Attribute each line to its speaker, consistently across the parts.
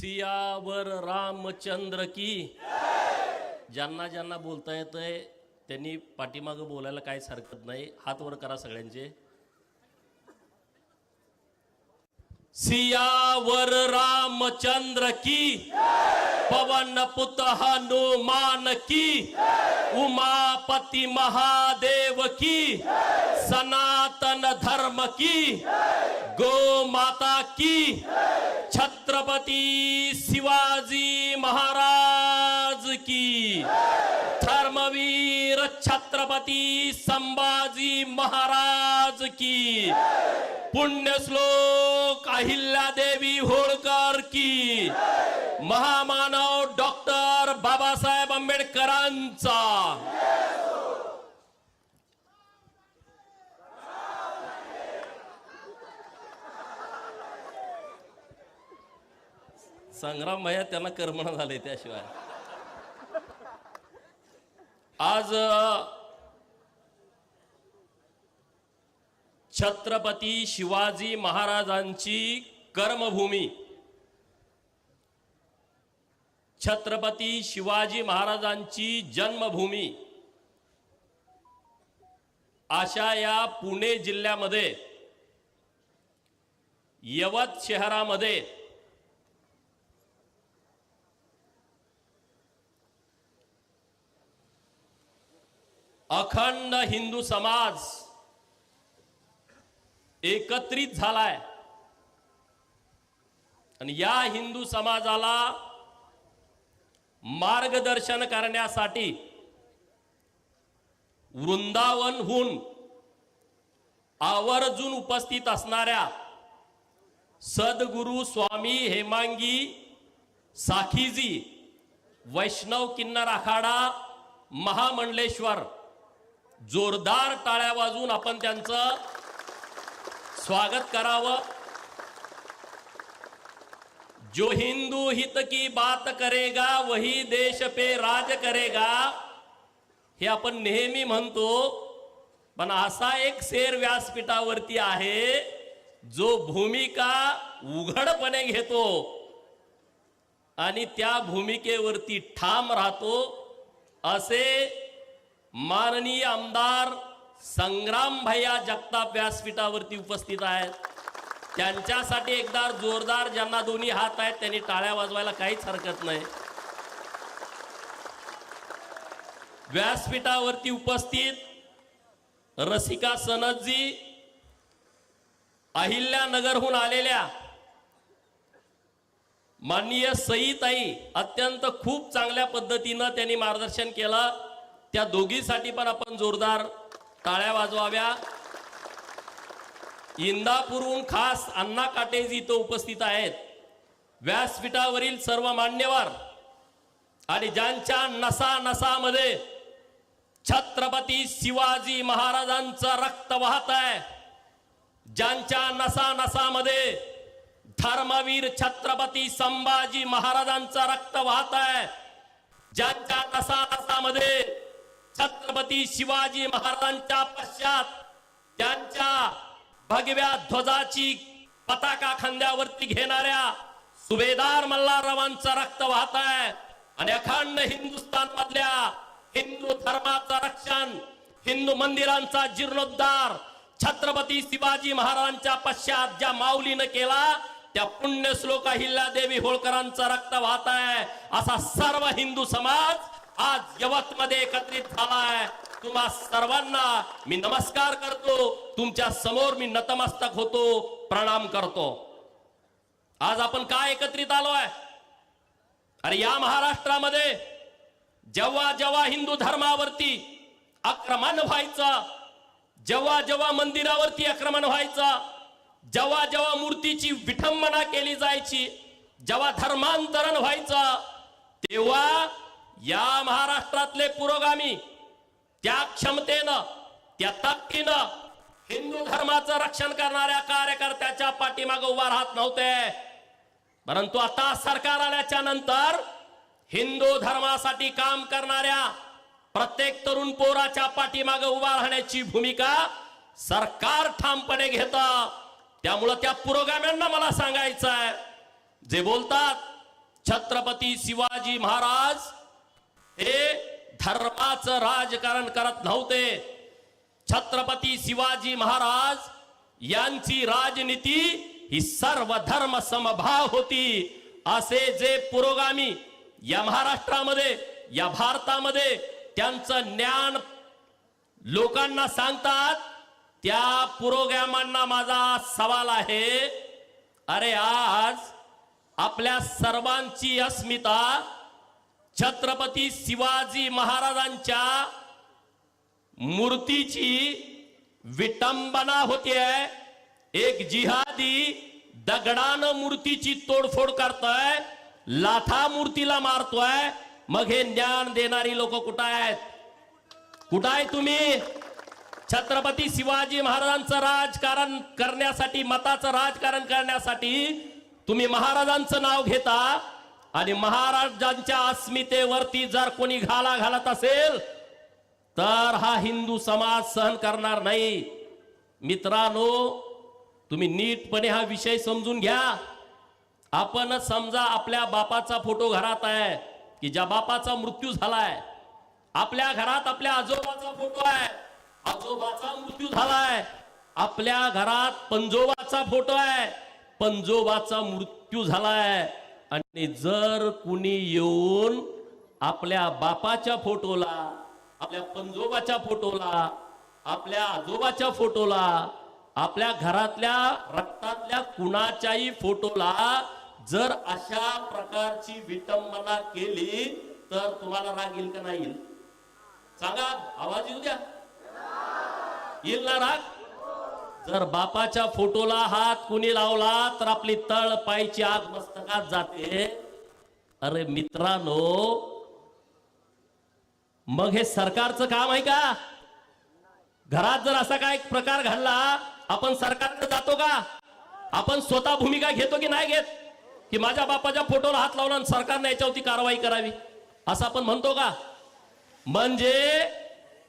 Speaker 1: सियावर रामचंद्र की. ज्यांना ज्यांना बोलता येतंय त्यांनी पाठीमागं बोलायला काहीच हरकत नाही. हात वर करा सगळ्यांचे. सियावर रामचंद्र की. पवन पुत हनुमान की। उमापति महादेव की। सनातन धर्म की। गो माता की। छत्रपति शिवाजी महाराज की धर्मवीर छत्रपती संभाजी महाराज की. पुण्यश्लोक अहिल्यादेवी होळकर की. महामानव डॉक्टर बाबासाहेब आंबेडकरांचा. संग्राम भैया त्यांना कर्मण झालंय त्याशिवाय. आज छत्रपती शिवाजी महाराजांची कर्मभूमी. छत्रपती शिवाजी महाराजांची जन्मभूमी. अशा या पुणे जिल्ह्यामध्ये यवत शहरामध्ये अखंड हिंदू समाज एकत्रित झालाय. आणि या हिंदू समाजाला मार्गदर्शन करण्यासाठी वृंदावनहून आवर्जून उपस्थित असणाऱ्या सद्गुरु स्वामी हेमांगी साखीजी वैष्णव किन्नर आखाडा महामंडलेश्वर जोरदार टाळ्या वाजून आपण त्यांचं स्वागत करावं. जो हिंदू हित की बात करेगा वही देश पे राज करेगा. हे आपण नेहमी म्हणतो पण असा एक शेर व्यासपीठावरती आहे जो भूमिका उघडपणे घेतो आणि त्या भूमिकेवरती ठाम राहतो. असे माननीय आमदार संग्राम भैया जगताप व्यासपीठावरती उपस्थित आहेत. त्यांच्यासाठी एकदा जोरदार ज्यांना दोन्ही हात आहेत त्यांनी टाळ्या वाजवायला काहीच हरकत नाही. व्यासपीठावरती उपस्थित रसिका सनदजी अहिल्यानगरहून आलेल्या माननीय सईताई अत्यंत खूप चांगल्या पद्धतीनं त्यांनी मार्गदर्शन केलं. त्या दोघीसाठी पण आपण जोरदार टाळ्या वाजवाव्या. इंदापूरहून खास अण्णा काटेजी इथं उपस्थित आहेत. व्यासपीठावरील सर्व मान्यवर आणि ज्यांच्या नसा नसामध्ये छत्रपती शिवाजी महाराजांचं रक्त वाहत आहे ज्यांच्या नसा नसामध्ये धर्मवीर छत्रपती संभाजी महाराजांचं रक्त वाहत आहे ज्यांच्या नसा नसामध्ये छत्रपती शिवाजी महाराजांच्या पश्चात त्यांच्या भगव्या ध्वजाची पताका खांद्यावरती घेणाऱ्या सुभेदार मल्हाररावांचं रक्त वाहत आहे. आणि अखंड हिंदुस्थान मधल्या हिंदू धर्माचं रक्षण हिंदू मंदिरांचा जीर्णोद्धार छत्रपती शिवाजी महाराजांच्या पश्चात ज्या माऊलीनं केला त्या पुण्य श्लोक देवी होळकरांचं रक्त वाहत आहे. असा सर्व हिंदू समाज आज यवतमध्ये एकत्रित झालाय. तुम्हा सर्वांना मी नमस्कार करतो. तुमच्यासमोर मी नतमस्तक होतो. प्रणाम करतो. आज आपण काय एकत्रित आलोय? अरे या महाराष्ट्रामध्ये जेव्हा जेव्हा हिंदू धर्मावरती आक्रमण व्हायचं जेव्हा जेव्हा मंदिरावरती आक्रमण व्हायचं जेव्हा जेव्हा मूर्तीची विठंबना केली जायची जेव्हा धर्मांतरण व्हायचं तेव्हा या महाराष्ट्रातले पुरोगामी त्या क्षमतेनं त्या ताकदीनं हिंदू धर्माचं रक्षण करणाऱ्या कार्यकर्त्याच्या पाठीमागे उभा राहत नव्हते. परंतु आता सरकार आल्याच्यानंतर हिंदू धर्मासाठी काम करणाऱ्या प्रत्येक तरुण पोराच्या पाठीमागे उभा राहण्याची भूमिका सरकार ठामपणे घेत. त्यामुळं त्या पुरोगाम्यांना मला सांगायचं आहे जे बोलतात छत्रपती शिवाजी महाराज हे धर्माचं राजकारण करत नव्हते. छत्रपती शिवाजी महाराज यांची राजनीती ही सर्व धर्म समभाव होती. असे जे पुरोगामी या महाराष्ट्रामध्ये या भारतामध्ये त्यांचं ज्ञान लोकांना सांगतात त्या पुरोगामांना माझा सवाल आहे अरे आज आपल्या सर्वांची अस्मिता छत्रपती शिवाजी महाराजांच्या मूर्तीची विटंबना होतीये एक जिहादी दगडानं मूर्तीची तोडफोड करतोय लाथा मूर्तीला मारतोय. मग हे ज्ञान देणारी लोक कुठं आहेत? कुठं आहे तुम्ही? छत्रपती शिवाजी महाराजांचं राजकारण करण्यासाठी मताचं राजकारण करण्यासाठी तुम्ही महाराजांचं नाव घेता. आणि महाराजांच्या अस्मितेवरती जर कोणी घाला घालत असेल तर हा हिंदू समाज सहन करणार नाही. मित्रांनो तुम्ही नीटपणे हा विषय समजून घ्या. आपण समजा आपल्या बापाचा फोटो घरात आहे की ज्या बापाचा मृत्यू झालाय आपल्या घरात आपल्या आजोबाचा फोटो आहे आजोबाचा मृत्यू झालाय. आपल्या घरात पंजोबाचा फोटो आहे पंजोबाचा मृत्यू झालाय. आणि जर कुणी येऊन आपल्या बापाच्या फोटोला आपल्या पंजोबाच्या फोटोला आपल्या आजोबाच्या फोटोला आपल्या घरातल्या रक्तातल्या कुणाच्याही फोटोला जर अशा प्रकारची विटंबना केली तर तुम्हाला राग येईल का नाही येईल? सांगा आवाज येऊ द्या. येईल ना राग? जर बापाच्या फोटोला हात कुणी लावला तर आपली तळ पायची आग मस्तकात जाते. अरे मित्रांनो मग हे सरकारचं काम आहे का? घरात जर असा काय प्रकार घडला आपण सरकारकडे जातो का? आपण स्वतः भूमिका घेतो की नाही घेत? की माझ्या बापाच्या फोटोला हात लावला आणि सरकारने याच्यावरती कारवाई करावी? असं आपण म्हणतो का? म्हणजे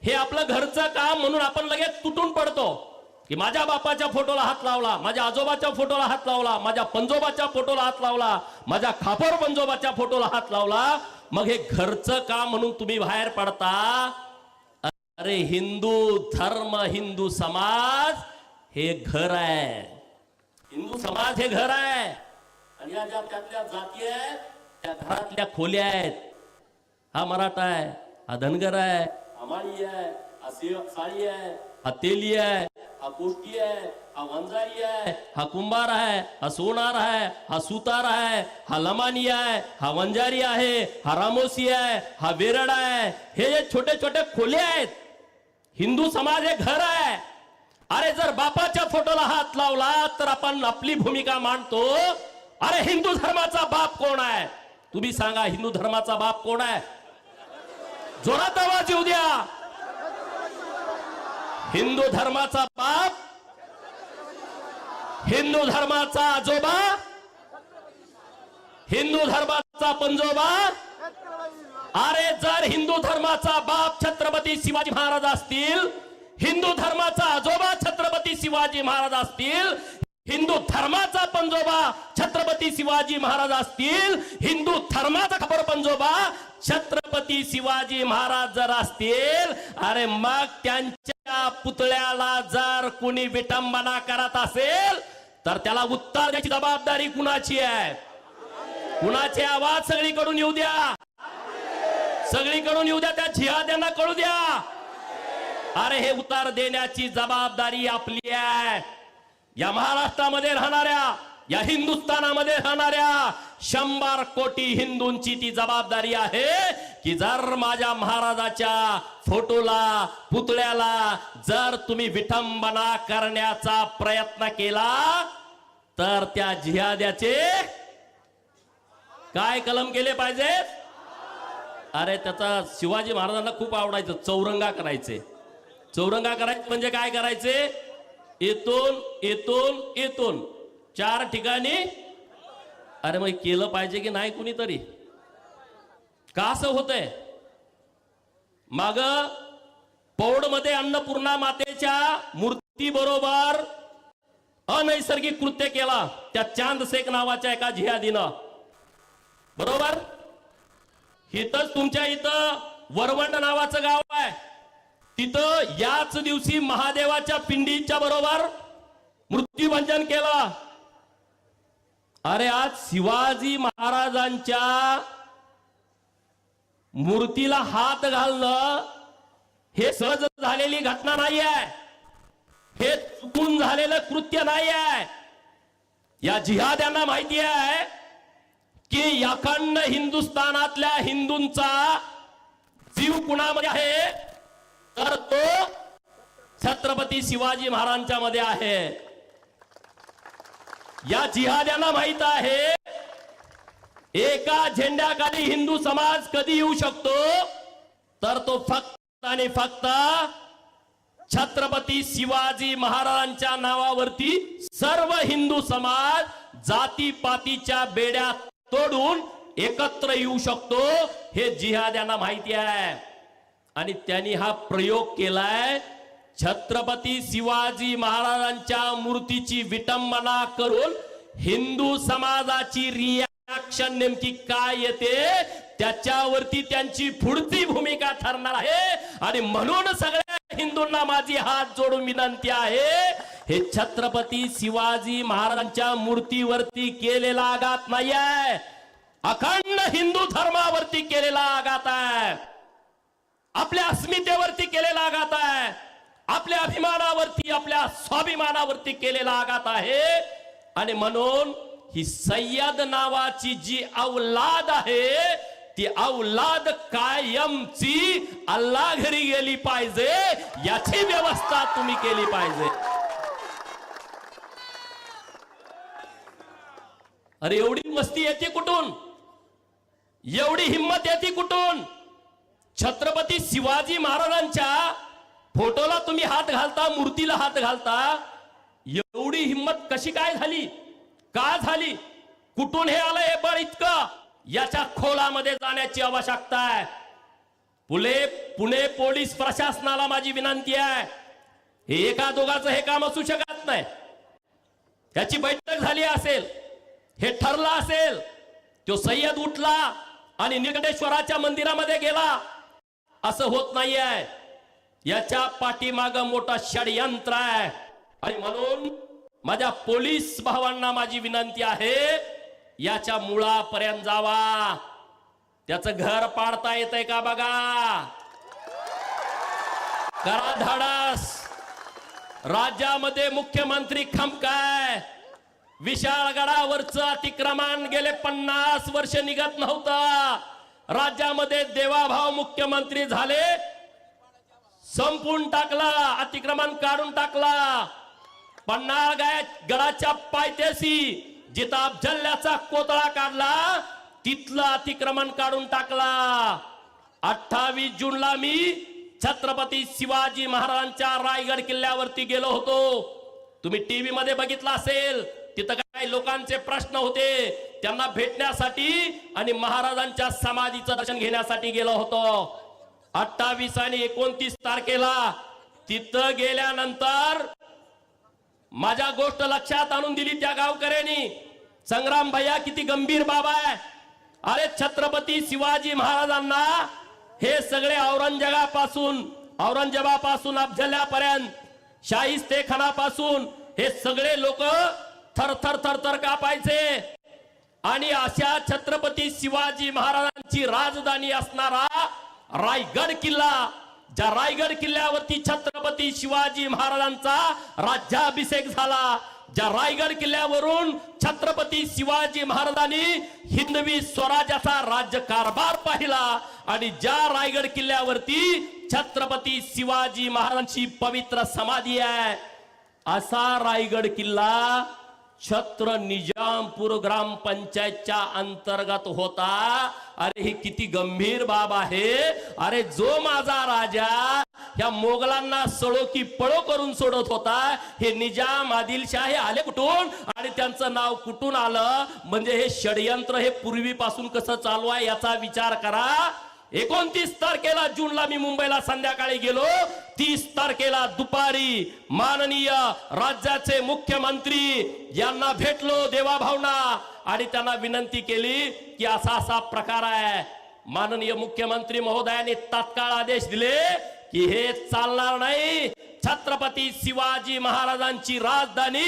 Speaker 1: हे आपलं घरचं काम म्हणून आपण लगेच तुटून पडतो. की माझ्या बापाच्या फोटोला हात लावला माझ्या आजोबाच्या फोटोला हात लावला माझ्या पंजोबाच्या फोटोला हात लावला माझ्या खापर पंजोबाच्या फोटोला हात लावला मग हे घरचं का म्हणून तुम्ही बाहेर पडता. अरे हिंदू धर्म हिंदू समाज हे घर आहे. हिंदू समाज हे घर आहे. आणि या ज्या त्यातल्या जाती आहेत त्या घरातल्या खोल्या आहेत. हा मराठा आहे हा धनगर आहे हा माळी आहे हा साळी आहे हा तेली आहे. हा कोष्टी आहे हा वंजारी आहे हा कुंभार आहे हा सोनार आहे हा सुतार आहे हा लमानी आहे हा वंजारी आहे हा रामोसी आहे हा वेरड आहे. हे जे छोटे छोटे खोले आहेत हिंदू समाज हे घर आहे. अरे जर बापाच्या फोटोला हात लावला तर आपण आपली भूमिका मांडतो. अरे हिंदू धर्माचा बाप कोण आहे? तुम्ही सांगा हिंदू धर्माचा बाप कोण आहे? जोरात आवाज येऊ द्या. हिंदू धर्माचा बाप हिंदू धर्माचा आजोबा हिंदू धर्माचा पंजोबा. अरे जर हिंदू धर्माचा बाप छत्रपती शिवाजी महाराज असतील हिंदू धर्माचा आजोबा छत्रपती शिवाजी महाराज असतील हिंदू धर्माचा पंजोबा छत्रपती शिवाजी महाराज असतील हिंदू धर्माचा खबर पंजोबा छत्रपती शिवाजी महाराज जर असतील अरे मग त्यांच्या पुतळ्याला जर कुणी विटंबना करत असेल तर त्याला उत्तर द्यायची जबाबदारी कुणाची आहे? कुणाचे आवाज सगळीकडून येऊ द्या. सगळीकडून येऊ द्या त्या जिहाद्यांना कळू द्या. अरे हे उतार देण्याची जबाबदारी आपली आहे. या महाराष्ट्रामध्ये राहणाऱ्या या हिंदुस्थानामध्ये राहणाऱ्या शंभर कोटी हिंदूंची ती जबाबदारी आहे की जर माझ्या महाराजाच्या फोटोला पुतळ्याला जर तुम्ही विठंबना करण्याचा प्रयत्न केला तर त्या जिहाद्याचे काय कलम केले पाहिजेत अरे त्याचा शिवाजी महाराजांना खूप आवडायचं चौरंगा करायचे. चौरंगा करायचे म्हणजे काय करायचे? येतून येतून येतून चार ठिकाणी अरे मग केलं पाहिजे की नाही कुणीतरी? का असं होतंय? माग पौडमध्ये अन्नपूर्णा मातेच्या मूर्ती बरोबर अनैसर्गिक कृत्य केला. त्या चांदशेख नावाच्या एका झियादीनं बरोबर? इथंच तुमच्या इथं वरवंड नावाचं गाव आहे. तिथं याच दिवशी महादेवाच्या पिंडीच्या बरोबर मृत्यूभंजन केलं. अरे आज शिवाजी महाराजांच्या मूर्तीला हात घालणं हे सहज झालेली घटना नाही आहे हे चुकून झालेलं कृत्य नाही आहे या जिहाद्यांना माहिती आहे की अखंड हिंदुस्थानातल्या हिंदूंचा जीव कुणामध्ये आहे? तर तो छत्रपती शिवाजी महाराजांच्या मध्ये आहे. या जिहाद्यांना माहीत आहे एका झेंड्याखाली हिंदू समाज कधी येऊ शकतो? तर तो फक्त आणि फक्त छत्रपती शिवाजी महाराजांच्या नावावरती सर्व हिंदू समाज जातीपातीच्या बेड्या तोडून एकत्र येऊ शकतो हे जिहाद्यांना माहिती आहे. आणि त्यांनी हा प्रयोग केलाय छत्रपती शिवाजी महाराजांच्या मूर्तीची विटंबना करून हिंदू समाजाची रिॲक्शन नेमकी काय येते? त्याच्यावरती त्यांची पुढची भूमिका ठरणार आहे. आणि म्हणून सगळ्या हिंदूंना माझी हात जोडून विनंती आहे. हे छत्रपती शिवाजी महाराजांच्या मूर्तीवरती केलेला आघात नाही आहे अखंड हिंदू धर्मावरती केलेला आघात आहे. आपल्या अस्मितेवरती केलेला आघात आहे. आपल्या अभिमानावरती आपल्या स्वाभिमानावरती केलेला आघात आहे. आणि म्हणून ही सय्यद नावाची जी अवलाद आहे ती अवलाद कायमची अल्ला घरी गेली पाहिजे याची व्यवस्था तुम्ही केली पाहिजे. अरे एवढी मस्ती येते कुठून? एवढी हिंमत येते कुठून? छत्रपती शिवाजी महाराजांच्या फोटोला तुम्ही हात घालता मूर्तीला हात घालता एवढी हिंमत कशी काय झाली? का झाली? कुठून हे आलं हे बळ इतकं? याच्या खोलामध्ये जाण्याची आवश्यकता आहे. पुले पुणे पोलीस प्रशासनाला माझी विनंती आहे. हे एका दोघाचं हे काम असू शकत नाही. त्याची बैठक झाली असेल हे ठरलं असेल तो सय्यद उठला आणि निकटेश्वराच्या मंदिरामध्ये गेला. असं होत नाही आहे याच्या पाठीमाग मोठा षडयंत्र आहे. आणि म्हणून माझ्या पोलीस भावांना माझी विनंती आहे याच्या मुळापर्यंत जावा. त्याचं घर पाडता येतंय का बघा? करा धाडस. राज्यामध्ये मुख्यमंत्री खमकाय विशाळगडावरचं अतिक्रमण गेले पन्नास वर्ष निघत नव्हतं. राज्यामध्ये देवाभाव मुख्यमंत्री झाले संपून टाकला अतिक्रमण काढून टाकला. पन्हाळ गाय गडाच्या पायथ्याशी जिथं अफजल्याचा कोतळा काढला तिथलं अतिक्रमण काढून टाकला. अठ्ठावीस जूनला मी छत्रपती शिवाजी महाराजांच्या रायगड किल्ल्यावरती गेलो होतो. तुम्ही टीव्ही मध्ये बघितलं असेल तिथं काही लोकांचे प्रश्न होते. त्यांना भेटण्यासाठी आणि महाराजांच्या समाधीचं दर्शन घेण्यासाठी गेलो होतो. अठ्ठावीस आणि एकोणतीस तारखेला तिथं गेल्यानंतर माझ्या गोष्ट लक्षात आणून दिली त्या गावकऱ्यांनी. संग्राम भैया किती गंभीर बाबा आहे. अरे छत्रपती शिवाजी महाराजांना हे सगळे औरंगजेबापासून औरंगजेबापासून अफजल्यापर्यंत शाहिस्तेखानापासून हे सगळे लोक थर थर थर थर कापायचे. आणि अशा छत्रपती शिवाजी महाराजांची राजधानी असणारा रायगड किल्ला. ज्या रायगड किल्ल्यावरती छत्रपती शिवाजी महाराजांचा राज्याभिषेक झाला ज्या रायगड किल्ल्यावरून छत्रपती शिवाजी महाराजांनी हिंदवी स्वराज्याचा राज्यकारभार पाहिला आणि ज्या रायगड किल्ल्यावरती छत्रपती शिवाजी महाराजांची पवित्र समाधी आहे असा रायगड किल्ला छत्र निजामपूर ग्रामपंचायतच्या अंतर्गत होता. अरे ही किती गंभीर बाब आहे. अरे जो माझा राजा ह्या मोगलांना सळो की पळो करून सोडत होता हे निजाम आदिलशाह हे आले कुठून? आणि त्यांचं नाव कुठून आलं? म्हणजे हे षडयंत्र हे पूर्वीपासून कसं चालू आहे याचा विचार करा. एकोणतीस तारखेला जूनला मी मुंबईला संध्याकाळी गेलो. तीस तारखेला दुपारी माननीय राज्याचे मुख्यमंत्री यांना भेटलो देवाभावना. आणि त्यांना विनंती केली की असा असा प्रकार आहे. माननीय मुख्यमंत्री महोदयांनी तात्काळ आदेश दिले की हे चालणार नाही. छत्रपती शिवाजी महाराजांची राजधानी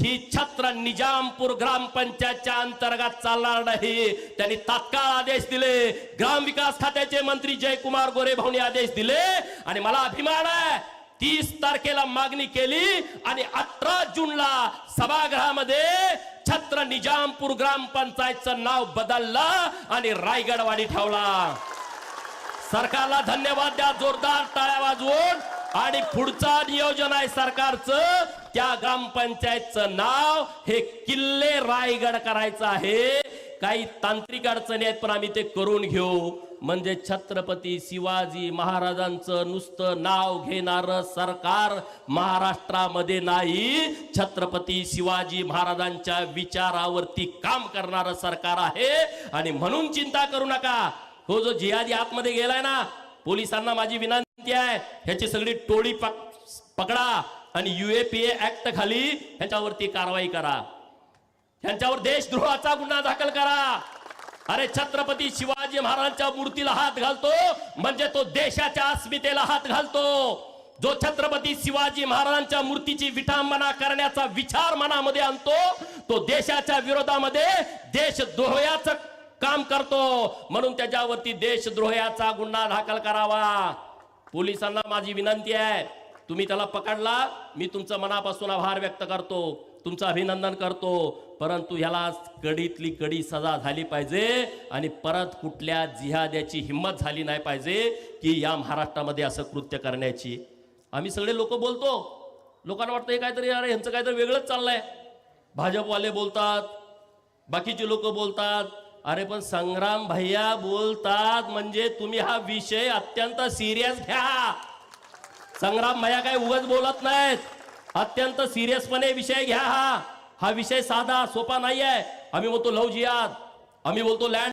Speaker 1: ही छत्र निजामपूर ग्रामपंचायतच्या अंतर्गत चालणार नाही. त्यांनी तात्काळ आदेश दिले. ग्रामविकास खात्याचे मंत्री जयकुमार गोरे भाऊनी आदेश दिले. आणि मला अभिमान आहे तीस तारखेला मागणी केली आणि अठरा जूनला सभागृहामध्ये छत्र निजामपूर ग्रामपंचायतचं नाव बदललं आणि रायगडवाडी ठेवला. सरकारला धन्यवाद द्या जोरदार टाळ्या वाजवून. आणि पुढचा नियोजन आहे सरकारचं. त्या ग्रामपंचायतचं नाव हे किल्ले रायगड करायचं आहे. काही तांत्रिक अडचणी आहेत पण आम्ही ते करून घेऊ. म्हणजे छत्रपती शिवाजी महाराजांचं नुसतं नाव घेणार सरकार महाराष्ट्रामध्ये नाही. छत्रपती शिवाजी महाराजांच्या विचारावरती काम करणार सरकार आहे. आणि म्हणून चिंता करू नका. हो जो जिहादी आतमध्ये गेलाय ना पोलिसांना माझी विनंती आहे. ह्याची सगळी टोळी पकडा आणि युएपीए ऍक्ट खाली ह्याच्यावरती कारवाई करा. ह्यांच्यावर देशद्रोहाचा गुन्हा दाखल करा. अरे छत्रपती शिवाजी महाराजांच्या मूर्तीला हात घालतो म्हणजे तो देशाच्या अस्मितेला हात घालतो. जो छत्रपती शिवाजी महाराजांच्या मूर्तीची विटांबना करण्याचा विचार मनामध्ये आणतो तो देशाच्या विरोधामध्ये देशद्रोहाचं काम करतो. म्हणून त्याच्यावरती देशद्रोहाचा गुन्हा दाखल करावा. पोलिसांना माझी विनंती आहे. तुम्ही त्याला पकडला मी तुमचं मनापासून आभार व्यक्त करतो. तुमचं अभिनंदन करतो. परंतु ह्याला कडीतली कडी सजा झाली पाहिजे आणि परत कुठल्या जिहाद्याची हिंमत झाली नाही पाहिजे की या महाराष्ट्रामध्ये असं कृत्य करण्याची. आम्ही सगळे लोक बोलतो. लोकांना वाटतं हे काहीतरी अरे ह्यांचं काहीतरी वेगळंच चाललंय. भाजपवाले बोलतात बाकीचे लोक बोलतात. अरे पण संग्राम भैया बोलतात म्हणजे तुम्ही हा विषय अत्यंत सिरियस घ्या. संग्राम भैया काय उगच बोलत नाहीत. अत्यंत सिरियसपणे विषय घ्या हा. हा विषय साधा सोपा नाही आहे आम्ही बोलतो लव जिहाद आम्ही बोलतो लँड